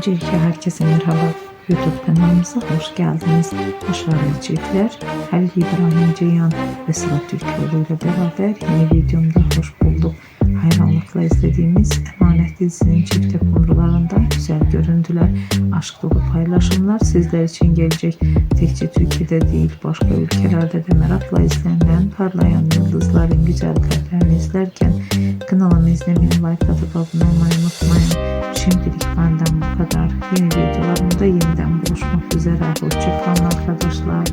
Öncelikle herkese merhaba. YouTube kanalımıza hoş geldiniz. Başarılı çiftler Halil İbrahim Ceyhan ve Sıla Türkoğlu ile beraber yeni videomda hoş bulduk. Hayranlıkla izlediğimiz Emanet dizisinin çifte kumrularında güzel görüntüler, aşk dolu paylaşımlar sizler için gelecek. Tekçe Türkiye'de değil başka ülkelerde de merakla izlenen parlayan yıldızların güzel kalplerini izlerken kanalımı izlemeyi, like atıp abone olmayı unutmayın. Kadar. Yeni videolarımda yeniden buluşmak üzere. Hoşçakalın arkadaşlar.